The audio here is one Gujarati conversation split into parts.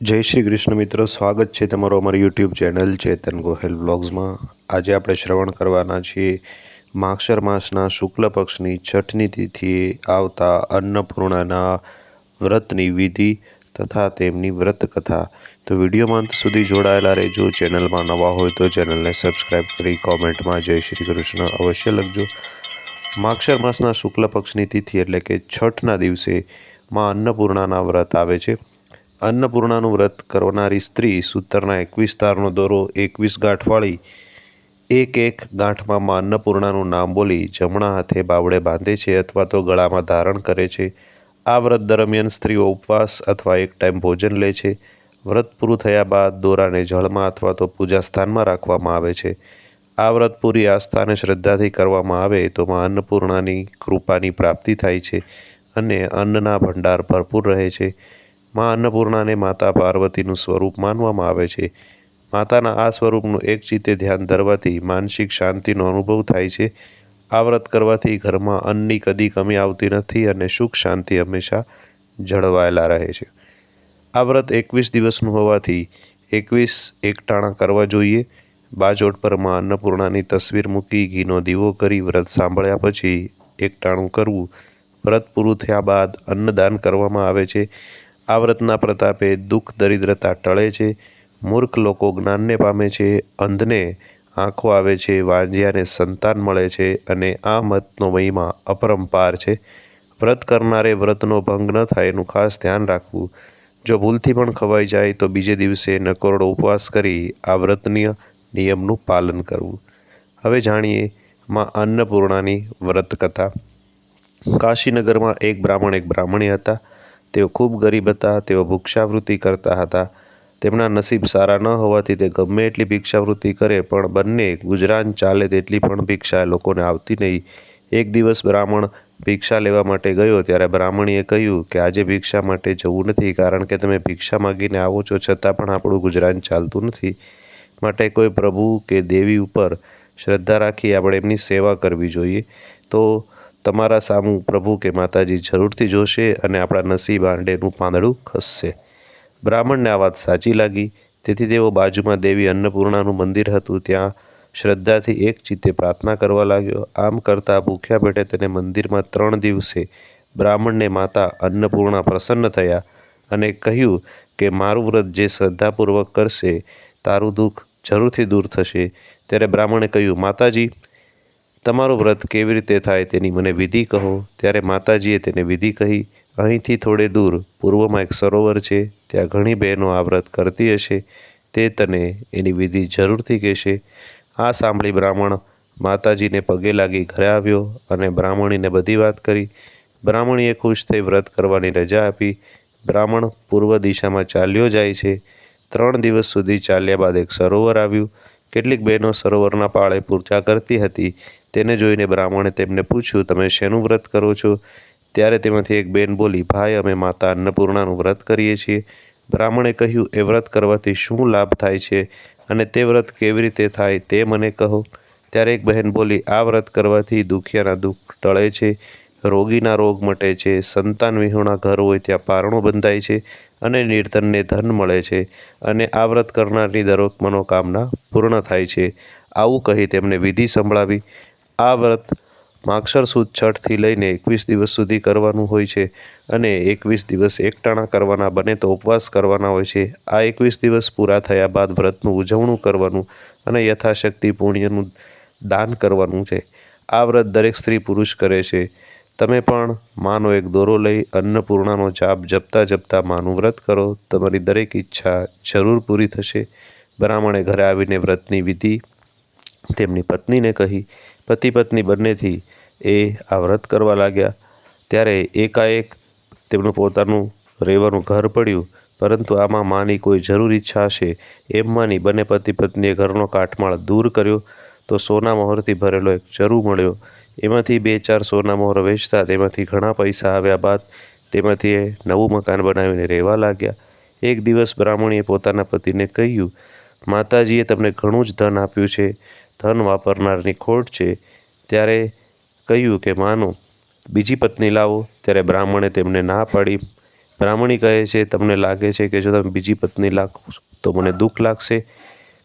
જય શ્રી કૃષ્ણ મિત્રો, સ્વાગત છે તમારો અમારી યુટ્યુબ ચેનલ ચેતન ગોહેલ વ્લોગ્સમાં આજે આપણે શ્રવણ કરવાના છીએ માક્ષર માસના શુક્લ પક્ષની છઠની તિથિએ આવતા અન્નપૂર્ણાના વ્રતની વિધિ તથા તેમની વ્રત કથા તો વિડીયોમાં અંત સુધી જોડાયેલા રહેજો ચેનલમાં નવા હોય તો ચેનલને સબસ્ક્રાઈબ કરી કોમેન્ટમાં જય શ્રી કૃષ્ણ અવશ્ય લખજો. માક્ષર માસના શુક્લ પક્ષની તિથિ એટલે કે છઠના દિવસે માં અન્નપૂર્ણાના વ્રત આવે છે. અન્નપૂર્ણાનું વ્રત કરનારી સ્ત્રી સૂતરના એકવીસ તારનો દોરો એકવીસ ગાંઠ વાળી એક એક ગાંઠમાં માં અન્નપૂર્ણાનું નામ બોલી જમણા હાથે બાવડે બાંધે છે અથવા તો ગળામાં ધારણ કરે છે. આ વ્રત દરમિયાન સ્ત્રીઓ ઉપવાસ અથવા એક ટાઈમ ભોજન લે છે. વ્રત પૂરું થયા બાદ દોરાને જળમાં અથવા તો પૂજા સ્થાનમાં રાખવામાં આવે છે. આ વ્રત પૂરી આસ્થા અને શ્રદ્ધાથી કરવામાં આવે તો માં અન્નપૂર્ણાની કૃપાની પ્રાપ્તિ થાય છે અને અન્નના ભંડાર ભરપૂર રહે છે. માં અન્નપૂર્ણાને માતા પાર્વતીનું સ્વરૂપ માનવામાં આવે છે. માતાના આ સ્વરૂપનું એક ચિત્તે ધ્યાન ધરવાથી માનસિક શાંતિનો અનુભવ થાય છે. આ વ્રત કરવાથી ઘરમાં અન્નની કદી કમી આવતી નથી અને સુખ શાંતિ હંમેશા જળવાયેલા રહે છે. આ વ્રત એકવીસ દિવસનું હોવાથી એકવીસ એકટાણા કરવા જોઈએ. બાજોટ પરમાં અન્નપૂર્ણાની તસવીર મૂકી ઘીનો દીવો કરી વ્રત સાંભળ્યા પછી એકટાણું કરવું. વ્રત પૂરું થયા બાદ અન્નદાન કરવામાં આવે છે. આ વ્રતના પ્રતાપે દુઃખ, દરિદ્રતા ટળે છે. મૂર્ખ લોકો જ્ઞાનને પામે છે. અંધને આંખો આવે છે. વાંજિયાને સંતાન મળે છે અને આ મતનો મહિમા અપરંપાર છે. વ્રત કરનારે વ્રતનો ભંગ ન થાય એનું ખાસ ધ્યાન રાખવું. જો ભૂલથી પણ ખવાઈ જાય તો બીજે દિવસે નકોરડો ઉપવાસ કરી આ વ્રતનીય નિયમનું પાલન કરવું. હવે જાણીએ માં અન્નપૂર્ણાની વ્રત કથા કાશીનગરમાં એક બ્રાહ્મણ, એક બ્રાહ્મણી હતા. તેઓ ખૂબ ગરીબ હતા, તેઓ ભિક્ષાવૃત્તિ કરતા હતા. તેમના નસીબ સારા ન હોવાથી તે ગમે એટલી ભિક્ષાવૃત્તિ કરે, પણ બંને ગુજરાન ચાલે તેટલી પણ ભિક્ષા લોકોને આવતી નહીં. એક દિવસ બ્રાહ્મણ ભિક્ષા લેવા માટે ગયો, ત્યારે બ્રાહ્મણીએ કહ્યું કે આજે ભિક્ષા માટે જવું નથી, કારણ કે તમે ભિક્ષા માગીને આવો છો, છતાં પણ આપણું ગુજરાન ચાલતું નથી. માટે કોઈ પ્રભુ કે દેવી ઉપર શ્રદ્ધા રાખી આપણે એમની સેવા કરવી જોઈએ. તો તમારા સામું પ્રભુ કે માતાજી જરૂરથી જોશે અને આપણા નસીબ આંડેનું પાંદડું ખસશે. બ્રાહ્મણને આ વાત સાચી લાગી. તેથી તેઓ બાજુમાં દેવી અન્નપૂર્ણાનું મંદિર હતું. ત્યાં શ્રદ્ધાથી એક ચિત્તે પ્રાર્થના કરવા લાગ્યો. આમ કરતાં ભૂખ્યા પેટે તેને મંદિરમાં ત્રણ દિવસે બ્રાહ્મણને માતા અન્નપૂર્ણા પ્રસન્ન થયા અને કહ્યું કે મારું વ્રત જે શ્રદ્ધાપૂર્વક કરશે, તારું દુઃખ જરૂરથી દૂર થશે. ત્યારે બ્રાહ્મણે કહ્યું, માતાજી તમારું વ્રત કેવી રીતે થાય તેની મને વિધિ કહો. ત્યારે માતાજીએ તેને વિધિ કહી, અહીંથી થોડે દૂર, પૂર્વમાં એક સરોવર છે, ત્યાં ઘણી બહેનો આ વ્રત કરતી હશે. તે તને એની વિધિ જરૂરથી કહેશે. આ સાંભળી બ્રાહ્મણ માતાજીને પગે લાગી ઘરે આવ્યો અને બ્રાહ્મણીને બધી વાત કરી. બ્રાહ્મણીએ ખુશ થઈ વ્રત કરવાની રજા આપી. બ્રાહ્મણ પૂર્વ દિશામાં ચાલ્યો જાય છે. ત્રણ દિવસ સુધી ચાલ્યા બાદ એક સરોવર આવ્યું. કેટલીક બહેનો સરોવરના પાળે પૂજા કરતી હતી. તેને જોઈને બ્રાહ્મણે તેમને પૂછ્યું, તમે શેનું વ્રત કરો છો? ત્યારે તેમાંથી એક બેન બોલી, ભાઈ, અમે માતા અન્નપૂર્ણાનું વ્રત કરીએ છીએ. બ્રાહ્મણે કહ્યું, એ વ્રત કરવાથી શું લાભ થાય છે અને તે વ્રત કેવી રીતે થાય તે મને કહો. ત્યારે એક બહેન બોલી, આ વ્રત કરવાથી દુખિયાના દુઃખ ટળે છે. રોગીના રોગ મટે છે, સંતાન વિહોણા ઘર હોય ત્યાં પારણું બંધાય છે અને નિર્ધનને ધન મળે છે અને આ વ્રત કરનારની દરેક મનોકામના પૂર્ણ થાય છે. આવું કહી તેમને વિધિ સંભળાવી. આ વ્રત માક્ષર સુદ છઠથી લઈને એકવીસ દિવસ સુધી કરવાનું હોય છે અને એકવીસ દિવસ એકટાણા કરવાના બને તો ઉપવાસ કરવાના હોય છે. આ એકવીસ દિવસ પૂરા થયા બાદ વ્રતનું ઉજવણું કરવાનું અને યથાશક્તિ પુણ્યનું દાન કરવાનું છે. આ વ્રત દરેક સ્ત્રી પુરુષ કરે છે. તમે પણ માનો એક દોરો લઈ અન્નપૂર્ણાનો જાપ જપતા જપતા માનું વ્રત કરો. તમારી દરેક ઈચ્છા જરૂર પૂરી થશે. બ્રાહ્મણે ઘરે આવીને વ્રતની વિધિ તેમની પત્નીને કહી, પતિ પત્ની બંનેથી એ આ વ્રત કરવા લાગ્યા. ત્યારે એકાએક તેમનું પોતાનું રહેવાનું ઘર પડ્યું. પરંતુ આમાં માની કોઈ જરૂર ઈચ્છા હશે એમ માની બંને પતિ પત્નીએ ઘરનો કાટમાળ દૂર કર્યો. તો સોના મોહરથી ભરેલો એક ચરુ મળ્યો. એમાંથી બે ચાર સોના મોહર વેચતા તેમાંથી ઘણા પૈસા આવ્યા બાદ તેમાંથી એ નવું મકાન બનાવીને રહેવા લાગ્યા. એક દિવસ બ્રાહ્મણીએ પોતાના પતિને કહ્યું, માતાજીએ તમને ઘણું જ ધન આપ્યું છે, ધન વાપરનારની ખોટ છે. ત્યારે કહ્યું કે, માનો, બીજી પત્ની લાવો. ત્યારે બ્રાહ્મણે તેમને ના પાડી. બ્રાહ્મણી કહે છે, તમને લાગે છે કે જો તમે બીજી પત્ની લાગો તો મને દુઃખ લાગશે.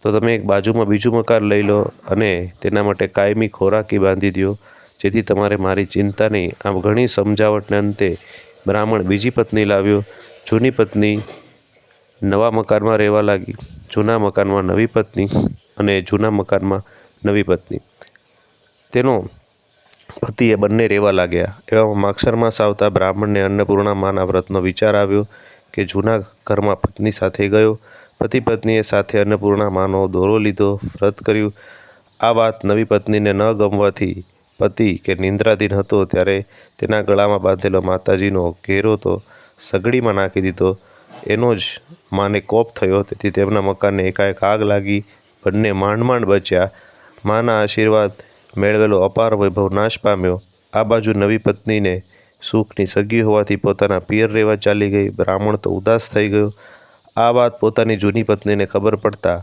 તો તમે એક બાજુમાં બીજું મકાન લઈ લો અને તેના માટે કાયમી ખોરાકી બાંધી દો જેથી તમારે મારી ચિંતા નહીં આમ ઘણી સમજાવટને અંતે બ્રાહ્મણ બીજી પત્ની લાવ્યો. જૂની પત્ની નવા મકાનમાં રહેવા લાગી. જૂના મકાનમાં નવી પત્ની અને જૂના મકાનમાં નવી પત્ની. તેનો પતિ એ બંને રહેવા લાગ્યા. એવામાં માક્ષર માસ આવતા બ્રાહ્મણને અન્નપૂર્ણા માના વ્રતનો વિચાર આવ્યો કે જૂના ઘરમાં પત્ની સાથે ગયો. પતિ પત્નીએ સાથે અન્નપૂર્ણા માનો દોરો લીધો, વ્રત કર્યું. આ વાત નવી પત્નીને ન ગમવાથી પતિ કે નિંદ્રાધીન હતો ત્યારે તેના ગળામાં બાંધેલો માતાજીનો ઘેરો તો સગડીમાં નાખી દીધો. એનો જ માને કોપ થયો. તેથી તેમના મકાનને એકાએક આગ લાગી. બંને માંડ માંડ બચ્યા. માના આશીર્વાદ મેળવેલો અપાર વૈભવ નાશ પામ્યો. આ બાજુ નવી પત્નીને સુખની સગી હોવાથી પોતાના પિયર રહેવા ચાલી ગઈ. બ્રાહ્મણ તો ઉદાસ થઈ ગયો. આ વાત પોતાની જૂની પત્નીને ખબર પડતા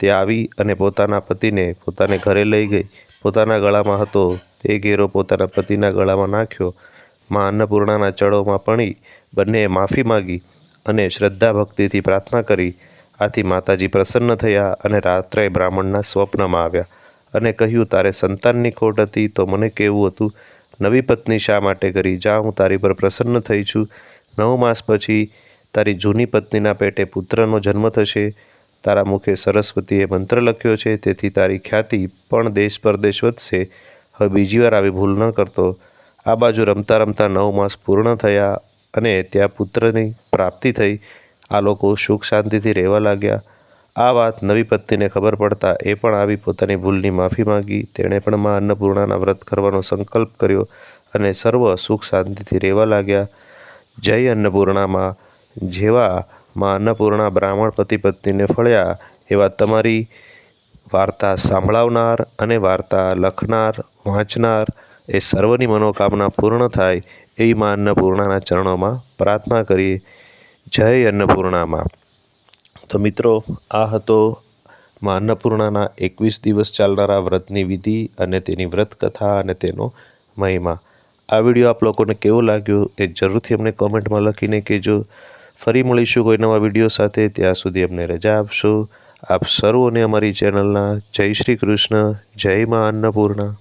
તે આવી અને પોતાના પતિને પોતાને ઘરે લઈ ગઈ. પોતાના ગળામાં હતો તે ઘેરો પોતાના પતિના ગળામાં નાખ્યો. માં અન્નપૂર્ણાના ચળોમાં પણી બંનેએ માફી માગી અને શ્રદ્ધા ભક્તિથી પ્રાર્થના કરી. આથી માતાજી પ્રસન્ન થયા અને રાત્રે બ્રાહ્મણના સ્વપ્નમાં આવ્યા અને કહ્યું, તારે સંતાનની ખોટ હતી તો મને કહેવું હતું? નવી પત્ની શા માટે કરી? જા, હું તારી પર પ્રસન્ન થઈ છું. નવ માસ પછી તારી જૂની પત્નીના પેટે પુત્રનો જન્મ થશે. તારા મુખે સરસ્વતીએ મંત્ર લખ્યો છે, તેથી તારી ખ્યાતિ પણ દેશ પરદેશ વધશે. હવે બીજી વાર આવી ભૂલ ન કરતો. આ બાજુ રમતા રમતા નવ માસ પૂર્ણ થયા અને ત્યાં પુત્રની પ્રાપ્તિ થઈ. આ લોકો સુખ શાંતિથી રહેવા લાગ્યા. આ વાત નવી પત્નીને ખબર પડતા એ પણ આવી પોતાની ભૂલની માફી માંગી. તેણે પણ માં અન્નપૂર્ણાના વ્રત કરવાનો સંકલ્પ કર્યો અને સર્વ સુખ શાંતિથી રહેવા લાગ્યા. જય અન્નપૂર્ણામાં જેવા માં અન્નપૂર્ણા બ્રાહ્મણ પતિ પત્નીને ફળ્યા એવા તમારી વાર્તા સાંભળાવનાર અને વાર્તા લખનાર, વાંચનાર એ સર્વની મનોકામના પૂર્ણ થાય એવી મા અન્નપૂર્ણાના ચરણોમાં પ્રાર્થના કરીએ. જય અન્નપૂર્ણામાં. તો મિત્રો, આ હતો માં અન્નપૂર્ણાના એકવીસ દિવસ ચાલનારા વ્રતની વિધિ અને તેની વ્રત કથા અને તેનો મહિમા. આ વીડિયો આપ લોકોને કેવો લાગ્યો એ જરૂરથી અમને કોમેન્ટમાં લખીને કહેજો. ફરી મળીશું કોઈ નવા વીડિયો સાથે, ત્યાં સુધી અમને રજા આપશો. આપ સર્વોને અમારી ચેનલના જય શ્રી કૃષ્ણ જય મા અન્નપૂર્ણા.